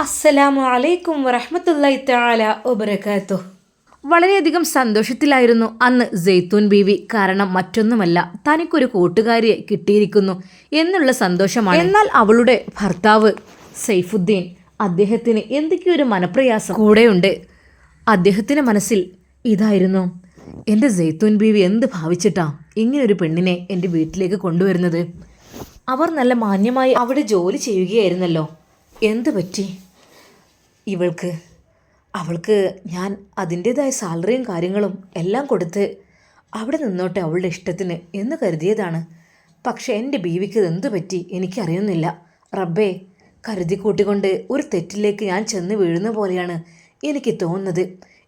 അസ്സലാമു അലൈക്കും വറഹ്മത്തുള്ളാഹി തആല വബറകാത്തു വളരെയധികം സന്തോഷത്തിലായിരുന്നു അന്ന് ജെയ്ത്തൂൻ ബീവി. കാരണം മറ്റൊന്നുമല്ല തനിക്കൊരു കൂട്ടുകാരിയെ കിട്ടിയിരിക്കുന്നു എന്നുള്ള സന്തോഷമാണ്. എന്നാൽ അവളുടെ ഭർത്താവ് സൈഫുദ്ദീൻ അദ്ദേഹത്തിന് എന്തൊക്കെയോ ഒരു മനപ്രയാസം. കൂടെയുണ്ട്. അദ്ദേഹത്തിന്റെ മനസ്സിൽ ഇതായിരുന്നു എന്റെ ജെയ്ത്തൂൻ ബീവി എന്ത് ഭാവിച്ചിട്ടാ ഇങ്ങനൊരു പെണ്ണിനെ എന്റെ വീട്ടിലേക്ക് കൊണ്ടുവരുന്നത്? അവർ നല്ല മാന്യമായി അവിടെ ജോലി ചെയ്യുകയായിരുന്നല്ലോ. എന്ത് പറ്റി? ഇവൾക്ക്. അവൾക്ക് ഞാൻ അതിന്റേതായ സാലറിയും കാര്യങ്ങളും എല്ലാം കൊടുത്ത് അവിടെ നിന്നോട്ടെ അവളുടെ ഇഷ്ടത്തിന് എന്ന് കരുതിയതാണ്. പക്ഷേ എന്റെ ബീവിക്ക് ഇതെന്തു പറ്റി എനിക്കറിയുന്നില്ല. റബ്ബേ കരുതി കൂട്ടിക്കൊണ്ട് ഒരു തെറ്റിലേക്ക് ഞാൻ ചെന്ന് വീഴുന്ന പോലെയാണ് എനിക്ക് തോന്നുന്നത്.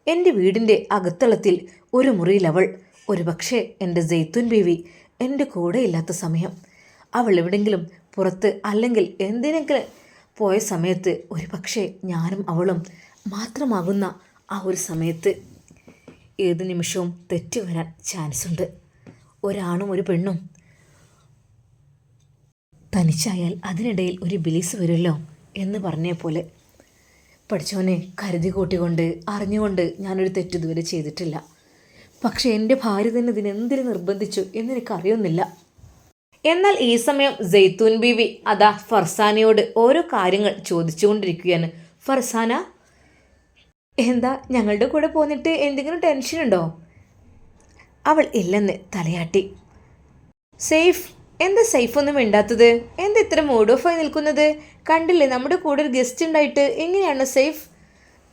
എന്റെ വീടിന്റെ അകത്തളത്തിൽ ഒരു മുറിയിൽ അവൾ. ഒരു പക്ഷേ എന്റെ ജെയ്ത്തുൻ ബീവി എന്റെ കൂടെ ഇല്ലാത്ത സമയം. അവൾ എവിടെങ്കിലും പുറത്ത് അല്ലെങ്കിൽ എന്തിനെങ്കിലും പോയ സമയത്ത് ഒരു പക്ഷേ ഞാനും അവളും മാത്രമാകുന്ന ആ ഒരു സമയത്ത് ഏത് നിമിഷവും തെറ്റ് വരാൻ ചാൻസ് ഉണ്ട്. ഒരാണും ഒരു പെണ്ണും തനിച്ചായാൽ അതിനിടയിൽ ഒരു ബിലീസ് വരുമല്ലോ എന്ന് പറഞ്ഞ പോലെ പഠിച്ചവനെ കരുതി കൂട്ടിക്കൊണ്ട് അറിഞ്ഞുകൊണ്ട് ഞാനൊരു തെറ്റ് ഇതുവരെ ചെയ്തിട്ടില്ല. പക്ഷേ എന്റെ ഭാര്യ തന്നെ ഇതിനെന്തിനു നിർബന്ധിച്ചു എന്നെനിക്കറിയുന്നില്ല എന്നാൽ ഈ സമയം ജെയ്ത്തൂൻ ബീവി അതാ ഫർസാനയോട് ഓരോ കാര്യങ്ങൾ ചോദിച്ചുകൊണ്ടിരിക്കുകയാണ്. ഫർസാന എന്താ ഞങ്ങളുടെ കൂടെ പോന്നിട്ട് എന്തെങ്കിലും ടെൻഷൻ ഉണ്ടോ? അവൾ ഇല്ലെന്ന് തലയാട്ടി. സേഫ് എന്താ സേഫ് ഒന്നും മിണ്ടാത്തത്? എന്താ ഇത്ര മൂഡ് ഓഫായി നിൽക്കുന്നത്? കണ്ടില്ലേ നമ്മുടെ കൂടെ ഒരു ഗസ്റ്റ് ഉണ്ടായിട്ട് എങ്ങനെയാണ് സേഫ്?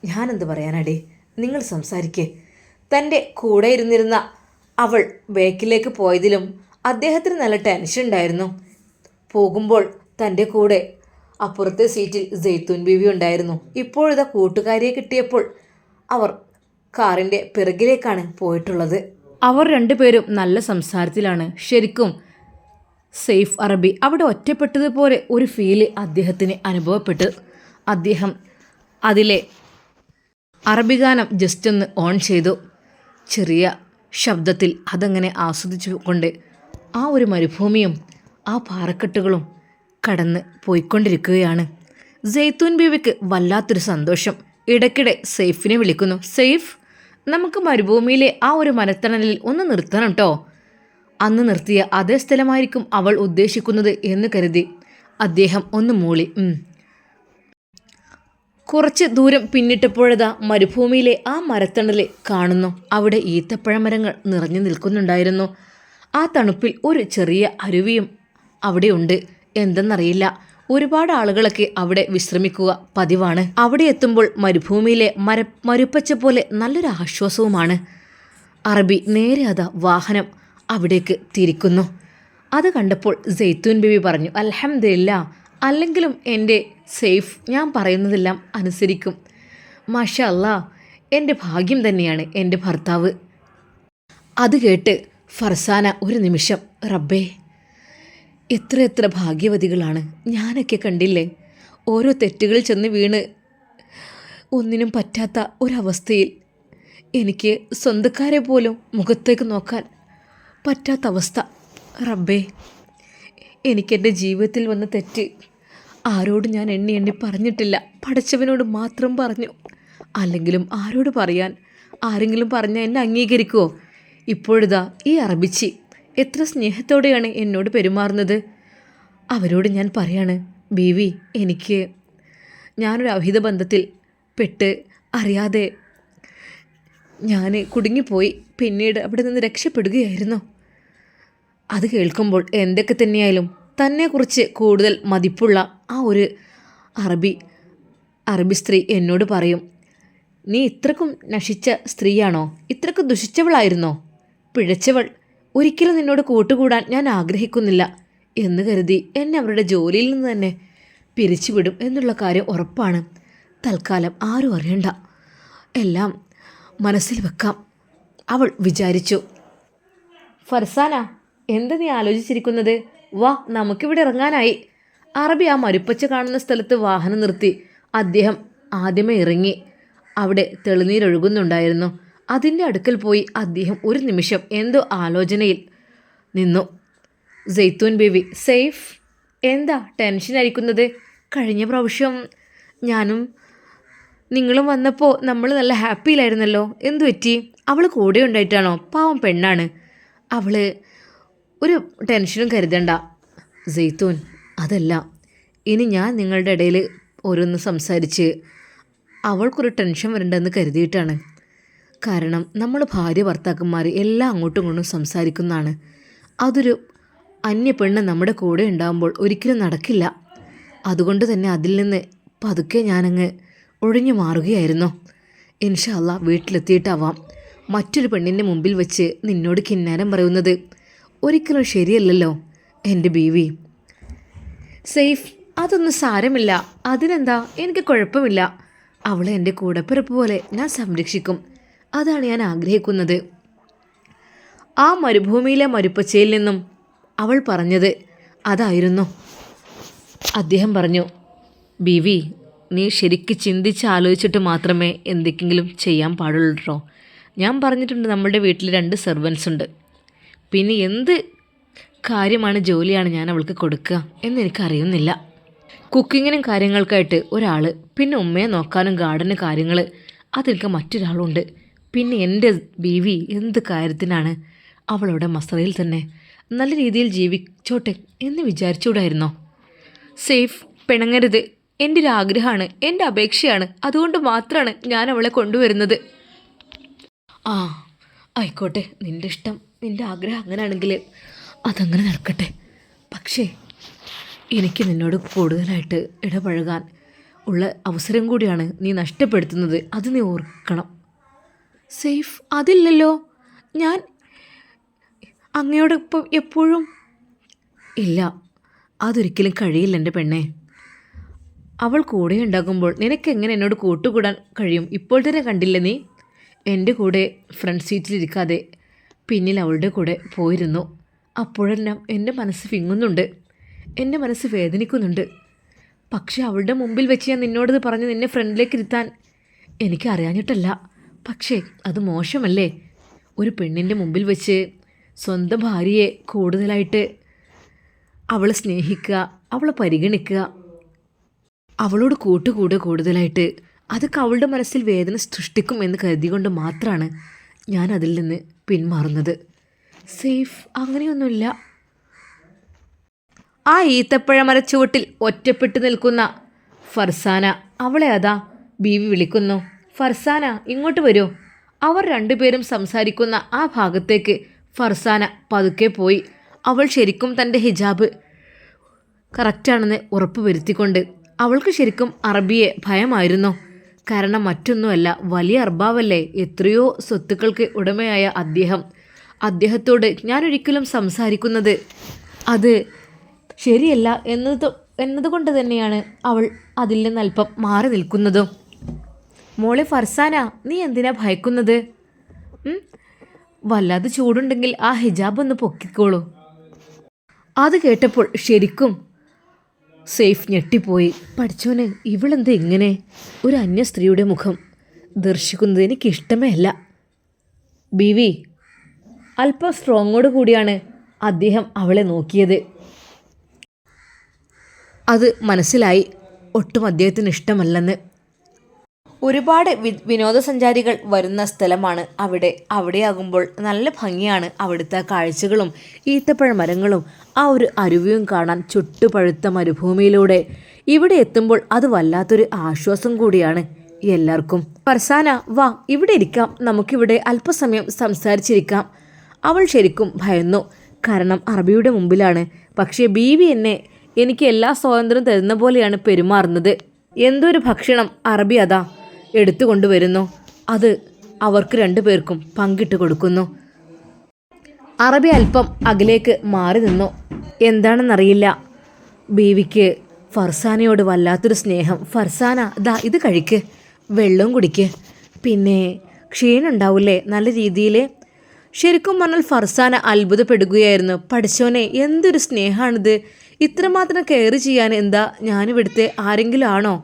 ഞാനെന്ത് പറയാനടി? നിങ്ങൾ സംസാരിക്കേ. തന്റെ കൂടെ ഇരുന്നിരുന്ന അവൾ ബേക്കിലേക്ക് പോയതിലും അദ്ദേഹത്തിന് നല്ല ടെൻഷൻ ഉണ്ടായിരുന്നു. പോകുമ്പോൾ തന്റെ കൂടെ അപ്പുറത്തെ സീറ്റിൽ ജെയ്ത്തൂൻ ബീവി ഉണ്ടായിരുന്നു. ഇപ്പോഴിതാ കൂട്ടുകാരിയെ കിട്ടിയപ്പോൾ അവർ കാറിന്റെ പിറകിലേക്കാണ് പോയിട്ടുള്ളത്. അവർ രണ്ടുപേരും നല്ല സംസാരത്തിലാണ്. ശരിക്കും സെയ്ഫ് അറബി അവിടെ ഒറ്റപ്പെട്ടതുപോലെ ഒരു ഫീൽ അദ്ദേഹത്തിന് അനുഭവപ്പെട്ടു. അദ്ദേഹം അതിലെ അറബി ഗാനം ജസ്റ്റ് ഒന്ന് ഓൺ ചെയ്തു. ചെറിയ ശബ്ദത്തിൽ അതങ്ങനെ ആസ്വദിച്ചുകൊണ്ട് ആ ഒരു മരുഭൂമിയും ആ പാറക്കെട്ടുകളും കടന്ന് പോയിക്കൊണ്ടിരിക്കുകയാണ്. ജെയ്ത്തൂൻ ബീവിക്ക് വല്ലാത്തൊരു സന്തോഷം. ഇടയ്ക്കിടെ സെയ്ഫിനെ വിളിക്കുന്നു. സെയ്ഫ് നമുക്ക് മരുഭൂമിയിലെ ആ ഒരു മരത്തണലിൽ ഒന്ന് നിർത്തണം കേട്ടോ അന്ന് നിർത്തിയ അതേ സ്ഥലമായിരിക്കും അവൾ ഉദ്ദേശിക്കുന്നത് എന്ന് കരുതി അദ്ദേഹം ഒന്ന് മൂളി. കുറച്ച് ദൂരം പിന്നിട്ടപ്പോഴതാ മരുഭൂമിയിലെ ആ മരത്തണൽ കാണുന്നു. അവിടെ ഈത്തപ്പഴമരങ്ങൾ നിറഞ്ഞു നിൽക്കുന്നുണ്ടായിരുന്നു. ആ തണുപ്പിൽ ഒരു ചെറിയ അരുവിയും അവിടെയുണ്ട്. എന്തെന്നറിയില്ല. ഒരുപാട് ആളുകളൊക്കെ അവിടെ വിശ്രമിക്കുക പതിവാണ്. അവിടെ എത്തുമ്പോൾ മരുഭൂമിയിലെ മര മരുപ്പച്ച പോലെ നല്ലൊരു ആശ്വാസവുമാണ്. അറബി നേരെ അതാ വാഹനം അവിടേക്ക് തിരിക്കുന്നു. അത് കണ്ടപ്പോൾ സെയ്ത്തൂൻ ബേബി പറഞ്ഞു അലഹമില്ല അല്ലെങ്കിലും എന്റെ സേഫ് ഞാൻ പറയുന്നതെല്ലാം അനുസരിക്കും. മാഷ അല്ല എന്റെ ഭാഗ്യം തന്നെയാണ് എന്റെ ഭർത്താവ്. അത് കേട്ട് ഫർസാന ഒരു നിമിഷം. റബ്ബേ എത്ര എത്ര ഭാഗ്യവതികളാണ്. ഞാനൊക്കെ കണ്ടില്ലേ ഓരോ തെറ്റുകൾ ചെന്ന് വീണ് ഒന്നിനും പറ്റാത്ത ഒരവസ്ഥയിൽ എനിക്ക് സ്വന്തക്കാരെ പോലും മുഖത്തേക്ക് നോക്കാൻ പറ്റാത്ത അവസ്ഥ. റബ്ബേ എനിക്കെന്റെ ജീവിതത്തിൽ വന്ന തെറ്റ് ആരോട് ഞാൻ എണ്ണി എണ്ണി പറഞ്ഞിട്ടില്ല. പഠിച്ചവനോട് മാത്രം പറഞ്ഞു. അല്ലെങ്കിലും ആരോട് പറയാൻ? ആരെങ്കിലും പറഞ്ഞാൽ എന്നെ അംഗീകരിക്കുമോ ഇപ്പോഴിതാ ഈ അറബിച്ചി എത്ര സ്നേഹത്തോടെയാണ് എന്നോട് പെരുമാറുന്നത്. അവരോട് ഞാൻ പറയാണ് ബീവി എനിക്ക് ഞാനൊരു അഹിത ബന്ധത്തിൽ പെട്ട് അറിയാതെ ഞാൻ കുടുങ്ങിപ്പോയി പിന്നീട് അവിടെ നിന്ന് രക്ഷപ്പെടുകയായിരുന്നു. അത് കേൾക്കുമ്പോൾ എന്തൊക്കെ തന്നെയായാലും തന്നെക്കുറിച്ച് കൂടുതൽ മതിപ്പുള്ള ആ ഒരു അറബി അറബി സ്ത്രീ എന്നോട് പറയും നീ ഇത്രക്കും നശിച്ച സ്ത്രീയാണോ? ഇത്രക്കും ദുഷിച്ചവളായിരുന്നോ? പിഴച്ചവൾ. ഒരിക്കലും നിന്നോട് കൂട്ടുകൂടാൻ ഞാൻ ആഗ്രഹിക്കുന്നില്ല എന്ന് കരുതി എന്നെ അവരുടെ ജോലിയിൽ നിന്ന് തന്നെ പിരിച്ചുവിടും എന്നുള്ള കാര്യം ഉറപ്പാണ്. തൽക്കാലം ആരും അറിയണ്ട. എല്ലാം മനസ്സിൽ വെക്കാം. അവൾ വിചാരിച്ചു. ഫർസാന എന്ത് നീ ആലോചിച്ചിരിക്കുന്നത്? വാ നമുക്കിവിടെ ഇറങ്ങാനായി. അറബി ആ മരുപ്പച്ച കാണുന്ന സ്ഥലത്ത് വാഹനം നിർത്തി. അദ്ദേഹം ആദ്യമേ ഇറങ്ങി. അവിടെ തെളിനീരൊഴുകുന്നുണ്ടായിരുന്നു. അതിന്റെ അടുക്കൽ പോയി അദ്ദേഹം ഒരു നിമിഷം എന്തോ ആലോചനയിൽ നിന്നു. Jaithoon baby safe? എന്താ ടെൻഷൻ അരിക്കുന്നത് കഴിഞ്ഞ പ്രാവശ്യം ഞാനും നിങ്ങളും വന്നപ്പോൾ നമ്മൾ നല്ല ഹാപ്പിയിലായിരുന്നല്ലോ എന്തു പറ്റി? അവൾ കൂടെ ഉണ്ടായിട്ടാണോ? പാവം പെണ്ണാണ്. അവൾ ഒരു ടെൻഷനും കരുതണ്ട. ജെയ്ത്തൂൻ അതല്ല. ഇനി ഞാൻ നിങ്ങളുടെ ഇടയിൽ ഓരോന്ന് സംസാരിച്ച് അവൾക്കൊരു ടെൻഷൻ വരണ്ടെന്ന് കരുതിയിട്ടാണ്. കാരണം നമ്മൾ ഭാര്യ ഭർത്താക്കന്മാർ എല്ലാം അങ്ങോട്ടും ഇങ്ങോട്ടും സംസാരിക്കുന്നതാണ്. അതൊരു അന്യ പെണ്ണ് നമ്മുടെ കൂടെ ഉണ്ടാകുമ്പോൾ ഒരിക്കലും നടക്കില്ല. അതുകൊണ്ട് തന്നെ അതിൽ നിന്ന് പതുക്കെ ഞാനങ്ങ് ഒഴിഞ്ഞു മാറുകയായിരുന്നു. ഇൻഷല്ല വീട്ടിലെത്തിയിട്ടാവാം. മറ്റൊരു പെണ്ണിന്റെ മുമ്പിൽ വെച്ച് നിന്നോട് കിന്നാരം പറയുന്നത് ഒരിക്കലും ശരിയല്ലല്ലോ എന്റെ ബീവി. സേഫ് അതൊന്നും സാരമില്ല. അതിനെന്താ? എനിക്ക് കുഴപ്പമില്ല. അവളെ എന്റെ കൂടപ്പിറപ്പ് പോലെ ഞാൻ സംരക്ഷിക്കും. അതാണ് ഞാൻ ആഗ്രഹിക്കുന്നത്. ആ മരുഭൂമിയിലെ മരുപ്പച്ചയിൽ നിന്നും അവൾ പറഞ്ഞത് അതായിരുന്നു. അദ്ദേഹം പറഞ്ഞു ബിവി നീ ശരിക്ക് ചിന്തിച്ച് ആലോചിച്ചിട്ട് മാത്രമേ എന്തെങ്കിലും ചെയ്യാൻ പാടുള്ളൂ കേട്ടോ ഞാൻ പറഞ്ഞിട്ടുണ്ട് നമ്മുടെ വീട്ടിൽ രണ്ട് സെർവൻസ് ഉണ്ട്. പിന്നെ എന്ത് കാര്യമാണ് ജോലിയാണ് ഞാൻ അവൾക്ക് കൊടുക്കുക എന്ന് എനിക്കറിയുന്നില്ല കുക്കിങ്ങിനും കാര്യങ്ങൾക്കായിട്ട് ഒരാൾ പിന്നെ ഉമ്മയെ നോക്കാനും ഗാർഡന് കാര്യങ്ങൾ അതെനിക്ക് മറ്റൊരാളുണ്ട് പിന്നെ എന്റെ ബീവി എന്ത് കാര്യത്തിനാണ് അവളുടെ മസറയിൽ തന്നെ? നല്ല രീതിയിൽ ജീവിച്ചോട്ടെ എന്ന് വിചാരിച്ചുകൂടായിരുന്നോ? സേഫ് പിണങ്ങരുത്. എന്റെ ഒരു ആഗ്രഹമാണ് എന്റെ അപേക്ഷയാണ്. അതുകൊണ്ട് മാത്രമാണ് ഞാൻ അവളെ കൊണ്ടുവരുന്നത്. ആ ആയിക്കോട്ടെ. നിന്റെ ഇഷ്ടം നിന്റെ ആഗ്രഹം അങ്ങനെയാണെങ്കിൽ അതങ്ങനെ നടക്കട്ടെ. പക്ഷേ എനിക്ക് നിന്നോട് കൂടുതലായിട്ട് ഇടപഴകാൻ ഉള്ള അവസരം കൂടിയാണ് നീ നഷ്ടപ്പെടുത്തുന്നത്. അത് നീ ഓർക്കണം. സേഫ് അതില്ലല്ലോ. ഞാൻ അങ്ങയോടൊപ്പം എപ്പോഴും ഇല്ല അതൊരിക്കലും കഴിയില്ല എന്റെ പെണ്ണെ. അവൾ കൂടെ ഉണ്ടാകുമ്പോൾ നിനക്ക് എങ്ങനെ എന്നോട് കൂട്ടുകൂടാൻ കഴിയും? ഇപ്പോൾ തന്നെ കണ്ടില്ല നീ? എന്റെ കൂടെ ഫ്രണ്ട് സീറ്റിലിരിക്കാതെ പിന്നിൽ അവളുടെ കൂടെ പോയിരുന്നു. അപ്പോഴെല്ലാം എന്റെ മനസ്സ് വിങ്ങുന്നുണ്ട്. എന്റെ മനസ്സ് വേദനിക്കുന്നുണ്ട്. പക്ഷെ അവളുടെ മുമ്പിൽ വെച്ച് ഞാൻ നിന്നോടത് പറഞ്ഞ് നിന്നെ ഫ്രണ്ടിലേക്ക് ഇരുത്താൻ എനിക്ക് അറിയാഞ്ഞിട്ടല്ല പക്ഷേ അത് മോശമല്ലേ? ഒരു പെണ്ണിന്റെ മുമ്പിൽ വെച്ച് സ്വന്തം ഭാര്യയെ കൂടുതലായിട്ട് അവളെ സ്നേഹിക്കുക അവളെ പരിഗണിക്കുക അവളോട് കൂട്ടുകൂടുക കൂടുതലായിട്ട് അതൊക്കെ അവളുടെ മനസ്സിൽ വേദന സൃഷ്ടിക്കും എന്ന് കരുതികൊണ്ട് മാത്രമാണ് ഞാൻ അതിൽ നിന്ന് പിന്മാറുന്നത്. സേഫ് അങ്ങനെയൊന്നുമില്ല. ആ ഈത്തപ്പഴ മരച്ചുവട്ടിൽ ഒറ്റപ്പെട്ടു നിൽക്കുന്ന ഫർസാന അവളെ അതാ ബീവി വിളിക്കുന്നു. ഫർസാന ഇങ്ങോട്ട് വരൂ. അവർ രണ്ടുപേരും സംസാരിക്കുന്ന ആ ഭാഗത്തേക്ക് ഫർസാന പതുക്കെ പോയി. അവൾ ശരിക്കും തന്റെ ഹിജാബ് കറക്റ്റാണെന്ന് ഉറപ്പ് വരുത്തിക്കൊണ്ട് അവൾക്ക് ശരിക്കും അറബിയെ ഭയമായിരുന്നു. കാരണം മറ്റൊന്നുമല്ല വലിയ അർബാവല്ലേ? എത്രയോ സ്വത്തുക്കൾക്ക് ഉടമയായ അദ്ദേഹം. അദ്ദേഹത്തോട് ഞാനൊരിക്കലും സംസാരിക്കുന്നത് അത് ശരിയല്ല എന്നത് എന്നതുകൊണ്ട് തന്നെയാണ് അവൾ അതിൽ നിന്ന് അല്പം മാറി നിൽക്കുന്നതും. മോളെ ഫർസാന നീ എന്തിനാ ഭയക്കുന്നത്? വല്ലാതെ ചൂടുണ്ടെങ്കിൽ ആ ഹിജാബ് ഒന്ന് പൊക്കിക്കോളൂ. അത് കേട്ടപ്പോൾ ശരിക്കും സേഫ് ഞെട്ടിപ്പോയി. പഠിച്ചോന് ഇവളെന്ത് ഇങ്ങനെ? ഒരു അന്യ സ്ത്രീയുടെ മുഖം ദർശിക്കുന്നത് എനിക്ക് ഇഷ്ടമേ അല്ല. ബി വി അല്പം സ്ട്രോങ്ങോട് കൂടിയാണ് അദ്ദേഹം അവളെ നോക്കിയത്. അത് മനസ്സിലായി ഒട്ടും അദ്ദേഹത്തിന് ഇഷ്ടമല്ലെന്ന്. ഒരുപാട് വി വിനോദസഞ്ചാരികൾ വരുന്ന സ്ഥലമാണ് അവിടെ. അവിടെയാകുമ്പോൾ നല്ല ഭംഗിയാണ് അവിടുത്തെ കാഴ്ചകളും ഈത്തപ്പഴ മരങ്ങളും ആ ഒരു അരുവിയും കാണാൻ ചുട്ടുപഴുത്ത മരുഭൂമിയിലൂടെ. ഇവിടെ എത്തുമ്പോൾ അത് വല്ലാത്തൊരു ആശ്വാസം കൂടിയാണ് എല്ലാവർക്കും. ഫർസാന വാ ഇവിടെ ഇരിക്കാം. നമുക്കിവിടെ അല്പസമയം സംസാരിച്ചിരിക്കാം. അവൾ ശരിക്കും ഭയന്നു. കാരണം അറബിയുടെ മുമ്പിലാണ്. പക്ഷേ ബീവി എന്നെ എനിക്ക് എല്ലാ സ്വാതന്ത്ര്യം തരുന്ന പോലെയാണ് പെരുമാറുന്നത്. എന്തൊരു ഭക്ഷണം അറബി അതാ. എടുത്തു കൊണ്ടുവരുന്നു അത് അവർക്ക് രണ്ടുപേർക്കും പങ്കിട്ട് കൊടുക്കുന്നു. അറബി അല്പം അകലേക്ക് മാറി നിന്നു. എന്താണെന്നറിയില്ല. ബീവിക്ക് ഫർസാനയോട് വല്ലാത്തൊരു സ്നേഹം. ഫർസാന ദാ ഇത് കഴിക്ക്. വെള്ളവും കുടിക്ക്. പിന്നെ ക്ഷീണുണ്ടാവില്ലേ നല്ല രീതിയിൽ ശരിക്കും പറഞ്ഞാൽ ഫർസാന അത്ഭുതപ്പെടുകയായിരുന്നു. പഠിച്ചോനെ എന്തൊരു സ്നേഹമാണിത് ഇത്രമാത്രം കെയർ ചെയ്യാൻ എന്താ ഞാനിവിടുത്തെ ആരെങ്കിലും ആണോ?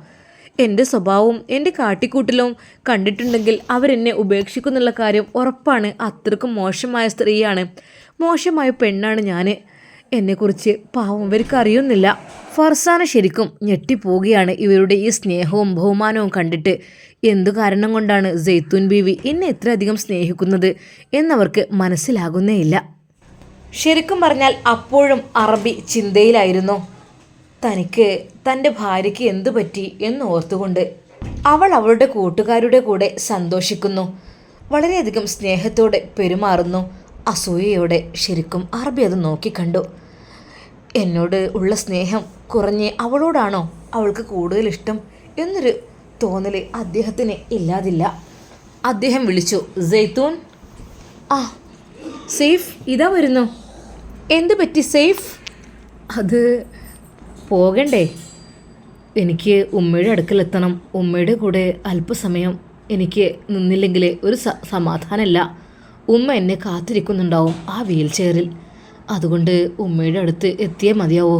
എന്റെ സ്വഭാവവും എന്റെ കാട്ടിക്കൂട്ടലും കണ്ടിട്ടുണ്ടെങ്കിൽ അവരെന്നെ ഉപേക്ഷിക്കുന്നുള്ള കാര്യം ഉറപ്പാണ്. അത്രക്കും മോശമായ സ്ത്രീയാണ്. മോശമായ പെണ്ണാണ് ഞാൻ എന്നെക്കുറിച്ച് പാവം ഇവർക്ക് അറിയുന്നില്ല. ഫർസാന ശരിക്കും ഞെട്ടിപ്പോവുകയാണ് ഇവരുടെ ഈ സ്നേഹവും ബഹുമാനവും കണ്ടിട്ട്. എന്തു കാരണം കൊണ്ടാണ് ജെയ്ത്തൂൻ ബീവി എന്നെ ഇത്രയധികം സ്നേഹിക്കുന്നത് എന്നവർക്ക് മനസ്സിലാകുന്നേയില്ല. ശരിക്കും പറഞ്ഞാൽ അപ്പോഴും അറബി ചിന്തയിലായിരുന്നു. തനിക്ക് തന്റെ ഭാര്യയ്ക്ക് എന്തു പറ്റി എന്ന് ഓർത്തുകൊണ്ട് അവൾ അവളുടെ കൂട്ടുകാരുടെ കൂടെ സന്തോഷിക്കുന്നു. വളരെയധികം സ്നേഹത്തോടെ പെരുമാറുന്നു. അസൂയയോടെ ശരിക്കും അറബി അത് നോക്കിക്കണ്ടു എന്നോട് ഉള്ള സ്നേഹം കുറഞ്ഞ് അവളോടാണോ അവൾക്ക് കൂടുതൽ ഇഷ്ടം എന്നൊരു തോന്നൽ അദ്ദേഹത്തിന് ഇല്ലാതില്ല. അദ്ദേഹം വിളിച്ചു ജെയ്ത്തൂൻ ആ സേഫ് ഇതാ വരുന്നു. എന്ത് പറ്റി സേഫ്? അത് പോകണ്ടേ? എനിക്ക് ഉമ്മയുടെ അടുക്കലെത്തണം. ഉമ്മയുടെ കൂടെ അല്പസമയം എനിക്ക് നിന്നില്ലെങ്കിൽ ഒരു സ സമാധാനമല്ല ഉമ്മ എന്നെ കാത്തിരിക്കുന്നുണ്ടാവും ആ വീൽ ചെയറിൽ. അതുകൊണ്ട് ഉമ്മയുടെ അടുത്ത് എത്തിയേ മതിയാവോ.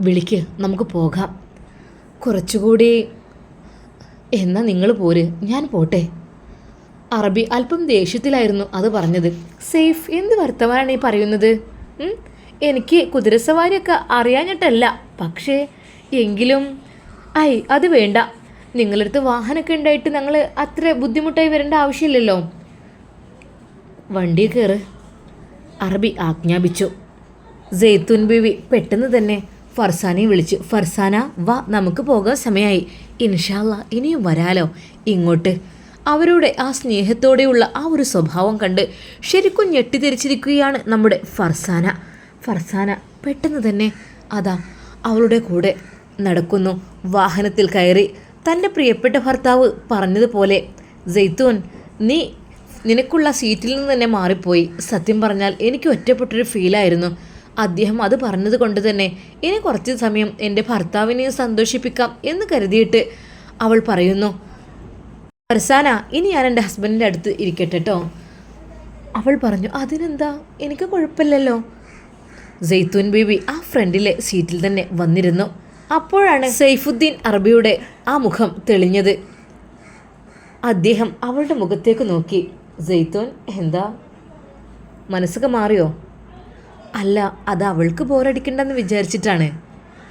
വിളിക്ക് നമുക്ക് പോകാം. കുറച്ചുകൂടി എന്നാൽ നിങ്ങൾ പോര് ഞാൻ പോട്ടെ. അറബി അല്പം ദേഷ്യത്തിലായിരുന്നു അത് പറഞ്ഞത്. സേഫ് എന്ത് വർത്തമാനാണ് ഈ പറയുന്നത്? എനിക്ക് കുതിരസവാരിയൊക്കെ അറിയാഞ്ഞിട്ടല്ല. പക്ഷേ എങ്കിലും. ഐ അത് വേണ്ട. നിങ്ങളടുത്ത് വാഹനമൊക്കെ ഉണ്ടായിട്ട് ഞങ്ങൾ അത്ര ബുദ്ധിമുട്ടായി വരേണ്ട ആവശ്യമില്ലല്ലോ. വണ്ടി കയറ്. അറബി ആജ്ഞാപിച്ചു. ജെയ്ത്തുൻ ബീവി പെട്ടെന്ന് തന്നെ ഫർസാനെ വിളിച്ചു. ഫർസാന വാ നമുക്ക് പോകാൻ സമയമായി. ഇൻഷാല്ല ഇനിയും വരാലോ? ഇങ്ങോട്ട്. അവരുടെ ആ സ്നേഹത്തോടെയുള്ള ആ ഒരു സ്വഭാവം കണ്ട് ശരിക്കും ഞെട്ടിത്തിരിച്ചിരിക്കുകയാണ് നമ്മുടെ ഫർസാന. ഫർസാന പെട്ടെന്ന് തന്നെ അതാ അവളുടെ കൂടെ നടക്കുന്നു. വാഹനത്തിൽ കയറി തന്റെ പ്രിയപ്പെട്ട ഭർത്താവ് പറഞ്ഞതുപോലെ ജെയ്ത്തൂൻ നീ നിനക്കുള്ള സീറ്റിൽ നിന്ന് തന്നെ മാറിപ്പോയി. സത്യം പറഞ്ഞാൽ എനിക്ക് ഒറ്റപ്പെട്ടൊരു ഫീലായിരുന്നു അദ്ദേഹം അത് പറഞ്ഞത് കൊണ്ട് തന്നെ ഇനി കുറച്ച് സമയം എന്റെ ഭർത്താവിനെ സന്തോഷിപ്പിക്കാം എന്ന് കരുതിയിട്ട് അവൾ പറയുന്നു ഫർസാന ഇനി ഞാൻ എന്റെ ഹസ്ബൻഡിന്റെ അടുത്ത് ഇരിക്കട്ടെ കേട്ടോ അവൾ പറഞ്ഞു അതിനെന്താ? എനിക്ക് കുഴപ്പമില്ലല്ലോ. ജെയ്ത്തൂൻ ബീബി ആ ഫ്രണ്ടിലെ സീറ്റിൽ തന്നെ വന്നിരുന്നു. അപ്പോഴാണ് സൈഫുദ്ദീൻ അറബിയുടെ ആ മുഖം തെളിഞ്ഞത്. അദ്ദേഹം അവളുടെ മുഖത്തേക്ക് നോക്കി. ജെയ്ത്തൂൻ എന്താ? മനസ്സൊക്കെ മാറിയോ? അല്ല അത് അവൾക്ക് ബോറടിക്കണ്ടെന്ന് വിചാരിച്ചിട്ടാണ്.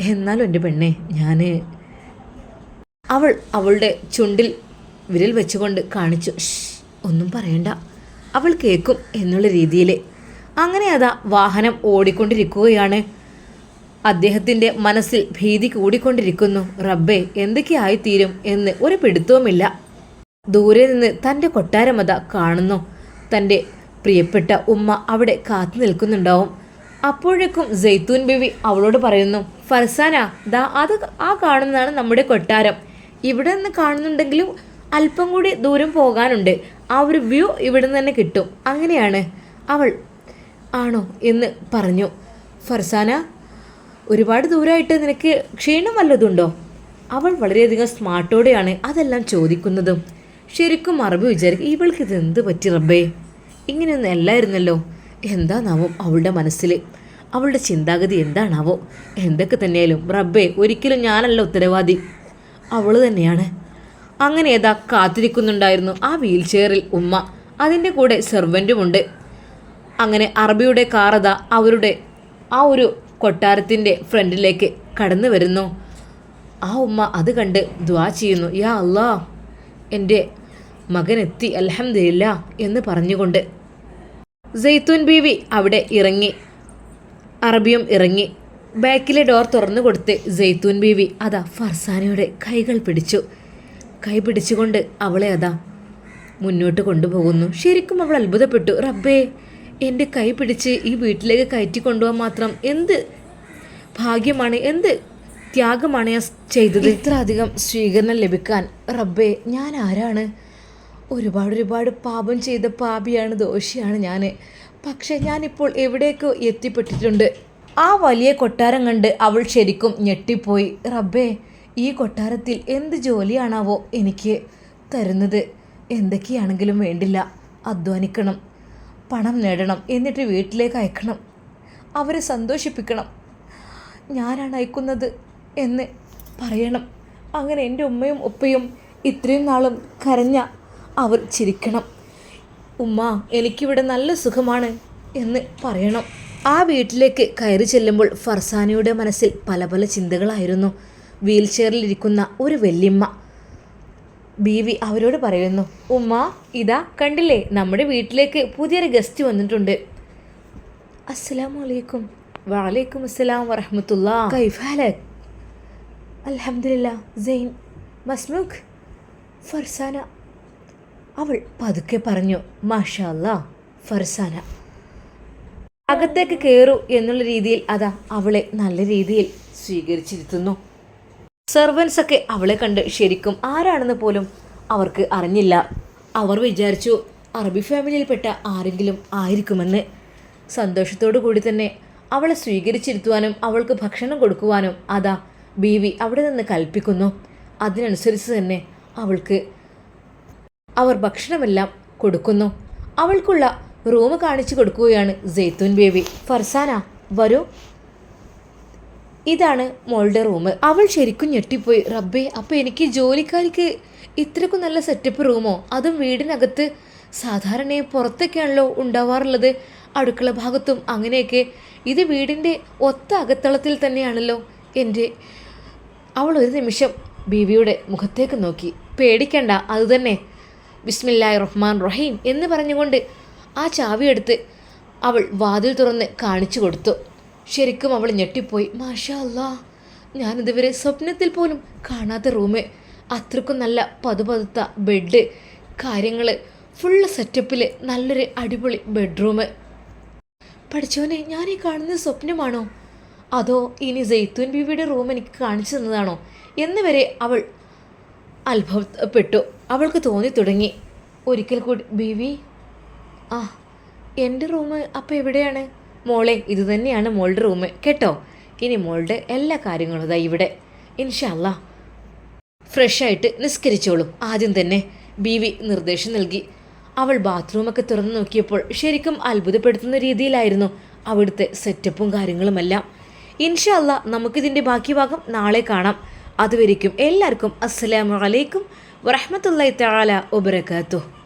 എന്നാലും എന്റെ പെണ്ണെ ഞാൻ അവൾ അവളുടെ ചുണ്ടിൽ വിരൽ വെച്ചുകൊണ്ട് കാണിച്ചു. ഒന്നും പറയണ്ട. അവൾ കേൾക്കും എന്നുള്ള രീതിയിൽ അങ്ങനെ അതാ വാഹനം ഓടിക്കൊണ്ടിരിക്കുകയാണ്. അദ്ദേഹത്തിന്റെ മനസ്സിൽ ഭീതി കൂടിക്കൊണ്ടിരിക്കുന്നു. റബ്ബേ എന്തൊക്കെയായിത്തീരും എന്ന് ഒരു പിടുത്തവുമില്ല. ദൂരെ നിന്ന് തന്റെ കൊട്ടാരമത കാണുന്നു. തന്റെ പ്രിയപ്പെട്ട ഉമ്മ അവിടെ കാത്തു നിൽക്കുന്നുണ്ടാവും. അപ്പോഴേക്കും ജെയ്ത്തൂൻ ബിവി അവളോട് പറയുന്നു ഫർസാന ദാ അത് ആ കാണുന്നതാണ് നമ്മുടെ കൊട്ടാരം. ഇവിടെ നിന്ന് കാണുന്നുണ്ടെങ്കിലും അല്പം കൂടി ദൂരം പോകാനുണ്ട്. ആ ഒരു വ്യൂ ഇവിടെ നിന്ന് തന്നെ കിട്ടും. അങ്ങനെയാണ്. അവൾ ആണോ എന്ന് പറഞ്ഞു. ഫർസാന ഒരുപാട് ദൂരമായിട്ട് നിനക്ക് ക്ഷീണം വല്ലതുണ്ടോ? അവൾ വളരെയധികം സ്മാർട്ടോടെയാണ് അതെല്ലാം ചോദിക്കുന്നതും. ശരിക്കും അറബി വിചാരിക്കും ഇവൾക്ക് ഇത് എന്ത് പറ്റി റബ്ബേ? ഇങ്ങനെയൊന്നും അല്ലായിരുന്നല്ലോ. എന്താണാവും അവളുടെ മനസ്സിൽ അവളുടെ ചിന്താഗതി എന്താണാവോ? എന്തൊക്കെ തന്നെയാലും. റബ്ബേ ഒരിക്കലും ഞാനല്ല ഉത്തരവാദി. അവൾ തന്നെയാണ്. അങ്ങനെ ഏതാ കാത്തിരിക്കുന്നുണ്ടായിരുന്നു ആ വീൽ ചെയറിൽ ഉമ്മ. അതിന്റെ കൂടെ സെർവന്റുമുണ്ട് അങ്ങനെ അറബിയുടെ കാറത അവരുടെ ആ ഒരു കൊട്ടാരത്തിന്റെ ഫ്രണ്ടിലേക്ക് കടന്നു വരുന്നു. ആ ഉമ്മ അത് കണ്ട് ദ്വാ ചെയ്യുന്നു. യാ അല്ലാ എന്റെ മകൻ എത്തി അൽഹംദില്ല എന്ന് പറഞ്ഞുകൊണ്ട് സെയ്ത്തൂൻ ബീവി അവിടെ ഇറങ്ങി. അറബിയും ഇറങ്ങി. ബാക്കിലെ ഡോർ തുറന്നു കൊടുത്ത് സെയ്ത്തൂൻ ബീവി അതാ ഫർസാനയുടെ കൈകൾ പിടിച്ചു. കൈ പിടിച്ചുകൊണ്ട് അവളെ അതാ മുന്നോട്ട് കൊണ്ടുപോകുന്നു. ശരിക്കും അവൾ അത്ഭുതപ്പെട്ടു. റബ്ബേ എന്റെ കൈ പിടിച്ച് ഈ വീട്ടിലേക്ക് കയറ്റി കൊണ്ടുപോകാൻ മാത്രം എന്ത് ഭാഗ്യമാണ് എന്ത് ത്യാഗമാണ് ഞാൻ ചെയ്തത്? ഇത്ര അധികം സ്വീകരണം ലഭിക്കാൻ റബ്ബേ ഞാൻ ആരാണ്? ഒരുപാട് ഒരുപാട് പാപം ചെയ്ത പാപിയാണ് ദോഷിയാണ് ഞാൻ. പക്ഷെ ഞാനിപ്പോൾ എവിടേക്കോ എത്തിപ്പെട്ടിട്ടുണ്ട്. ആ വലിയ കൊട്ടാരം കണ്ട് അവൾ ശരിക്കും ഞെട്ടിപ്പോയി. റബ്ബേ ഈ കൊട്ടാരത്തിൽ എന്ത് ജോലിയാണാവോ എനിക്ക് തരുന്നത്? എന്തൊക്കെയാണെങ്കിലും വേണ്ടില്ല. അധ്വാനിക്കണം. പണം നേടണം എന്നിട്ട് വീട്ടിലേക്ക് അയക്കണം. അവരെ സന്തോഷിപ്പിക്കണം. ഞാനാണ് അയക്കുന്നത് എന്ന് പറയണം. അങ്ങനെ എന്റെ ഉമ്മയും ഉപ്പയും ഇത്രയും നാളും കരഞ്ഞ അവർ ചിരിക്കണം. ഉമ്മ എനിക്കിവിടെ നല്ല സുഖമാണ് എന്ന് പറയണം. ആ വീട്ടിലേക്ക് കയറി ചെല്ലുമ്പോൾ ഫർസാനയുടെ മനസ്സിൽ പല പല ചിന്തകളായിരുന്നു. വീൽ ചെയറിലിരിക്കുന്ന ഒരു വല്യമ്മ ബീവി അവരോട് പറയുന്നു ഉമ്മ ഇതാ കണ്ടില്ലേ നമ്മുടെ വീട്ടിലേക്ക് പുതിയൊരു ഗസ്റ്റ് വന്നിട്ടുണ്ട്. അസ്സലാമു അലൈക്കും വലൈക്കും അസ്സലാം വറഹമത്തുള്ള. കൈഫാലക് അൽഹംദുലില്ലാ സെയിൻ മസ്മുഖ് ഫർസാന. അവൾ പതുക്കെ പറഞ്ഞു മാഷാ അല്ലാ ഫർസാന. അകത്തേക്ക് കയറൂ എന്നുള്ള രീതിയിൽ അതാ അവളെ നല്ല രീതിയിൽ സ്വീകരിച്ചിരുത്തുന്നു. സെർവൻസ് ഒക്കെ അവളെ കണ്ട് ശരിക്കും ആരാണെന്ന് പോലും അവർക്ക് അറിഞ്ഞില്ല. അവർ വിചാരിച്ചു അറബി ഫാമിലിയിൽപ്പെട്ട ആരെങ്കിലും ആയിരിക്കുമെന്ന്. സന്തോഷത്തോടു കൂടി തന്നെ അവളെ സ്വീകരിച്ചിരുത്തുവാനും അവൾക്ക് ഭക്ഷണം കൊടുക്കുവാനും അതാ ബീവി അവിടെ നിന്ന് കൽപ്പിക്കുന്നു. അതിനനുസരിച്ച് തന്നെ അവൾക്ക് അവർ ഭക്ഷണമെല്ലാം കൊടുക്കുന്നു. അവൾക്കുള്ള റൂം കാണിച്ചു കൊടുക്കുകയാണ് ജെയ്ത്തൂൻ ബേബി. ഫർസാന വരൂ. ഇതാണ് മോളുടെ റൂം അവൾ ശരിക്കും ഞെട്ടിപ്പോയി. റബ്ബേ അപ്പോൾ എനിക്ക് ജോലിക്കാരിക്ക് ഇത്രക്കും നല്ല സെറ്റപ്പ് റൂമോ അതും വീടിനകത്ത് സാധാരണ പുറത്തൊക്കെയാണല്ലോ ഉണ്ടാവാറുള്ളത്. അടുക്കള ഭാഗത്തും അങ്ങനെയൊക്കെ. ഇത് വീടിന്റെ ഒത്ത അകത്തളത്തിൽ തന്നെയാണല്ലോ. എന്റെ അവൾ ഒരു നിമിഷം ബീവിയുടെ മുഖത്തേക്ക് നോക്കി. പേടിക്കണ്ട അതുതന്നെ ബിസ്മില്ലാഹി റഹ്മാൻ റഹീം എന്ന് പറഞ്ഞുകൊണ്ട് ആ ചാവിയെടുത്ത് അവൾ വാതിൽ തുറന്ന് കാണിച്ചു കൊടുത്തു. ശരിക്കും അവൾ ഞെട്ടിപ്പോയി. മാഷാ ഞാനിതുവരെ സ്വപ്നത്തിൽ പോലും കാണാത്ത റൂമ്. അത്രക്കും നല്ല പതുപതുത്ത ബെഡ് കാര്യങ്ങൾ ഫുള്ള് സെറ്റപ്പിൽ നല്ലൊരു അടിപൊളി ബെഡ്റൂം പഠിച്ചോനെ ഞാൻ ഈ കാണുന്ന സ്വപ്നമാണോ? അതോ ഇനി ജെയ്ത്തൂൻ ബീവിയുടെ റൂം എനിക്ക് കാണിച്ചു തന്നതാണോ? എന്ന് വരെ അവൾ അത്ഭുതപ്പെട്ടു. അവൾക്ക് തോന്നി തുടങ്ങി. ഒരിക്കൽ കൂടി ബീവി. ആ എന്റെ റൂം അപ്പോൾ എവിടെയാണ്? മോളെ ഇതുതന്നെയാണ് മോളുടെ റൂം കേട്ടോ? ഇനി മോളുടെ എല്ലാ കാര്യങ്ങളും ഇതാ ഇവിടെ. ഇൻഷല്ല ഫ്രഷായിട്ട് നിസ്കരിച്ചോളൂ. ആദ്യം തന്നെ ബി വി നിർദ്ദേശം നൽകി. അവൾ ബാത്റൂമൊക്കെ തുറന്നു നോക്കിയപ്പോൾ ശരിക്കും അത്ഭുതപ്പെടുത്തുന്ന രീതിയിലായിരുന്നു അവിടുത്തെ സെറ്റപ്പും കാര്യങ്ങളുമെല്ലാം. ഇൻഷല്ല നമുക്കിതിന്റെ ബാക്കി ഭാഗം നാളെ കാണാം. അതുവരേക്കും എല്ലാവർക്കും അസ്സലാമലൈക്കും വറഹമത്തല്ലാ തആല വബറകാതുഹു.